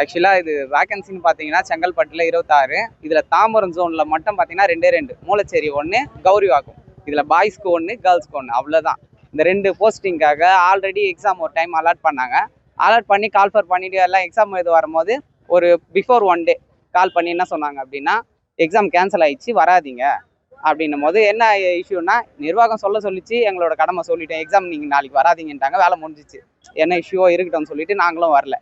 ஆக்சுவலாக இது வேகன்சின்னு பார்த்தீங்கன்னா செங்கல்பட்டில் இருபத்தாறு. இதில் தாம்பரம் ஜோனில் மட்டும் பார்த்தீங்கன்னா ரெண்டே ரெண்டு. மூலச்சேரி ஒன்று கௌரிவாக்கம். இதில் பாய்ஸ்க்கு ஒன்று கேர்ள்ஸ்க்கு ஒன்று அவ்வளோதான் இந்த ரெண்டு போஸ்டிங்காக ஆல்ரெடி எக்ஸாம் ஒரு டைம் அலாட் பண்ணாங்க. அலாட் பண்ணி கால்ஃபர் பண்ணிட்டு எல்லாம் எக்ஸாம் இது வரும்போது ஒரு பிஃபோர் ஒன் டே கால் பண்ணி என்ன சொன்னாங்க அப்படின்னா எக்ஸாம் கேன்சல் ஆயிடுச்சு வராதீங்க. அப்படின்னும் போது என்ன இஷ்யூனா நிர்வாகம் சொல்ல சொல்லிச்சு எங்களோட கடமை சொல்லிட்டேன். எக்ஸாம் நீங்கள் நாளைக்கு வராதீங்கன்ட்டாங்க. வேலை முடிஞ்சிச்சு. என்ன இஷ்யூவோ இருக்கட்டும்னு சொல்லிட்டு நாங்களும் வரல.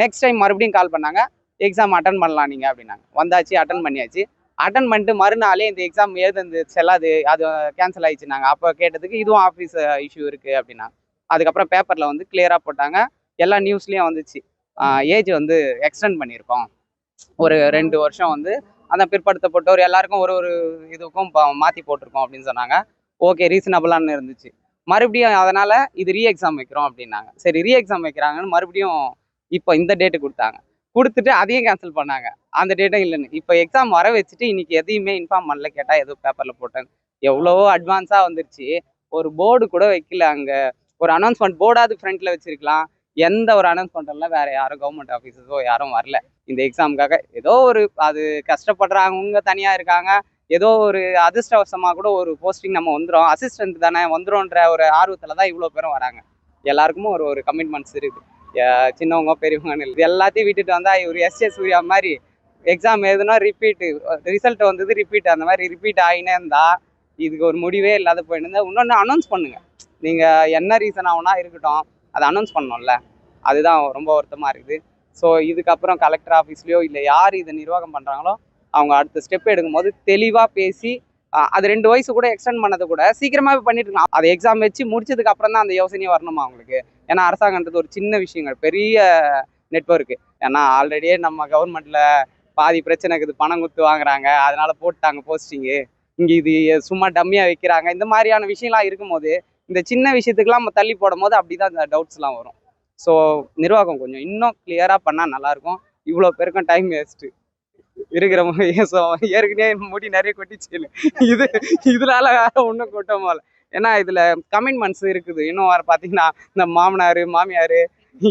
நெக்ஸ்ட் டைம் மறுபடியும் கால் பண்ணாங்க எக்ஸாம் அட்டன் பண்ணலாம் நீங்கள் அப்படின்னாங்க. வந்தாச்சு அட்டன் பண்ணியாச்சு. அட்டன் பண்ணிட்டு மறுநாளே இந்த எக்ஸாம் எழுதுந்து செல்லாது அது கேன்சல் ஆயிடுச்சு நாங்கள் அப்போ கேட்டதுக்கு இதுவும் ஆஃபீஸ் இஷ்யூ இருக்குது அப்படின்னாங்க. அதுக்கப்புறம் பேப்பரில் வந்து கிளியராக போட்டாங்க. எல்லா நியூஸ்லேயும் வந்துச்சு. ஏஜ் வந்து எக்ஸ்டெண்ட் பண்ணியிருக்கோம். ஒரு ரெண்டு வருஷம் வந்து அந்த பிற்படுத்தப்பட்டோர் எல்லாருக்கும் ஒரு ஒரு இதுக்கும் மாற்றி போட்டிருக்கோம் அப்படின்னு சொன்னாங்க. ஓகே ரீசனபிளான்னு இருந்துச்சு. மறுபடியும் அதனால் இது ரீ எக்ஸாம் வைக்கிறோம் அப்படின்னாங்க. சரி ரீ எக்ஸாம் வைக்கிறாங்கன்னு மறுபடியும் இப்போ இந்த டேட்டு கொடுத்தாங்க. கொடுத்துட்டு அதையும் கேன்சல் பண்ணாங்க. அந்த டேட்டும் இல்லைன்னு. இப்போ எக்ஸாம் வர வச்சுட்டு இன்னைக்கு எதையுமே இன்ஃபார்ம் பண்ணல. கேட்டால் ஏதோ பேப்பரில் போட்டேன் எவ்வளவோ அட்வான்ஸாக வந்துருச்சு. ஒரு போர்டு கூட வைக்கல அங்கே. ஒரு அனௌன்ஸ்மெண்ட் போர்டாவது ஃப்ரண்ட்டில் வச்சிருக்கலாம். எந்த ஒரு அனௌன்ஸ்மெண்ட் இல்லை. வேற யாரும் கவர்மெண்ட் ஆஃபீஸஸோ யாரும் வரல. இந்த எக்ஸாமுக்காக ஏதோ ஒரு அது கஷ்டப்படுறாங்க தனியாக இருக்காங்க. ஏதோ ஒரு அதிர்ஷ்டவசமாக கூட ஒரு போஸ்டிங் நம்ம வந்துடும் அசிஸ்டன்ட் தானே வந்துடும்ன்ற ஒரு ஆர்வத்தில் தான் இவ்வளோ பேரும் வராங்க. எல்லாருக்குமே ஒரு ஒரு கமிட்மெண்ட்ஸ் இருக்குது. சின்னவங்க பெரியவங்கன்னு இது எல்லாத்தையும் விட்டுட்டு வந்தால் இவர் எஸ்எஸ் சூர்யா மாதிரி எக்ஸாம் எதுனா ரிப்பீட்டு ரிசல்ட் வந்தது ரிப்பீட் அந்த மாதிரி ரிப்பீட் ஆகினே இருந்தா இதுக்கு ஒரு முடிவே இல்லாத போயிருந்தா இன்னொன்று அனௌன்ஸ் பண்ணுங்கள் நீங்கள் என்ன ரீசன் ஆகுனா இருக்கட்டும் அதை அனௌன்ஸ் பண்ணோம்ல அதுதான் ரொம்ப வருத்தமாக இருக்குது. ஸோ இதுக்கப்புறம் கலெக்டர் ஆஃபீஸ்லேயோ இல்லை யார் இதை நிர்வாகம் பண்ணுறாங்களோ அவங்க அடுத்த ஸ்டெப் எடுக்கும்போது தெளிவாக பேசி அது ரெண்டு வயசு கூட எக்ஸ்டெண்ட் பண்ணது கூட சீக்கிரமாகவே பண்ணிட்டு இருக்கலாம். அதை எக்ஸாம் வச்சு முடிச்சதுக்கு அப்புறம் தான் அந்த யோசனையே வரணுமா அவங்களுக்கு ஏன்னா அரசாங்கன்றது ஒரு சின்ன விஷயங்கள் பெரிய நெட்ஒர்க்கு ஏன்னா ஆல்ரெடியே நம்ம கவர்மெண்ட்ல பாதி பிரச்சனை இருக்குது பணம் குத்து வாங்குறாங்க. அதனால போட்டாங்க போஸ்டிங்கு இங்கே இது சும்மா டம்மியாக வைக்கிறாங்க. இந்த மாதிரியான விஷயம்லாம் இருக்கும்போது இந்த சின்ன விஷயத்துக்குலாம் நம்ம தள்ளி போடும் போது அப்படி தான் இந்த டவுட்ஸ்லாம் வரும். ஸோ நிர்வாகம் கொஞ்சம் இன்னும் கிளியராக பண்ணால் நல்லாயிருக்கும் இவ்வளோ பேருக்கும் டைம் வேஸ்ட்டு இருக்கிற மு- ஏற்கனவே முடி நிறைய கொட்டிச்சு இது இதனால வேற ஒன்றும் கொட்டமால ஏன்னா இதில் கமிட்மெண்ட்ஸ் இருக்குது. இன்னும் வேறு பார்த்தீங்கன்னா இந்த மாமனார் மாமியார்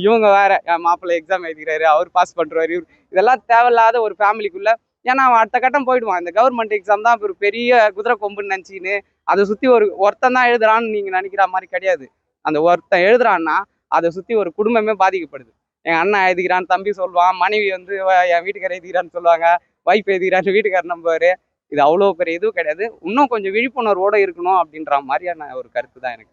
இவங்க வேற. என் மாப்பிள்ளை எக்ஸாம் எழுதிக்கிறாரு அவர் பாஸ் பண்ணுறாரு இதெல்லாம் தேவையில்லாத ஒரு ஃபேமிலிக்குள்ள ஏன்னா அவன் அடுத்த கட்டம் போயிடுவான். இந்த கவர்மெண்ட் எக்ஸாம் தான் ஒரு பெரிய குதிரை கொம்புன்னு நினச்சின்னு அதை சுற்றி ஒரு ஒருத்தன் தான் எழுதுறான்னு நீங்கள் நினைக்கிற மாதிரி கிடையாது. அந்த ஒருத்தன் எழுதுறான்னா அதை சுற்றி ஒரு குடும்பமே பாதிக்கப்படுது. எங்கள் அண்ணன் எழுதிக்கிறான் தம்பி சொல்லுவான் மனைவி வந்து என் வீட்டுக்காரர் எழுதிக்கிறான்னு சொல்லுவாங்க. வாய்ப்பு எழுதிக்கிறான்னு வீட்டுக்கார நம்புவார். இது அவ்வளோ பெரிய இதுவும் கிடையாது. இன்னும் கொஞ்சம் விழிப்புணர்வோடு இருக்கணும் அப்படின்ற மாதிரியான ஒரு கருத்து தான் எனக்கு.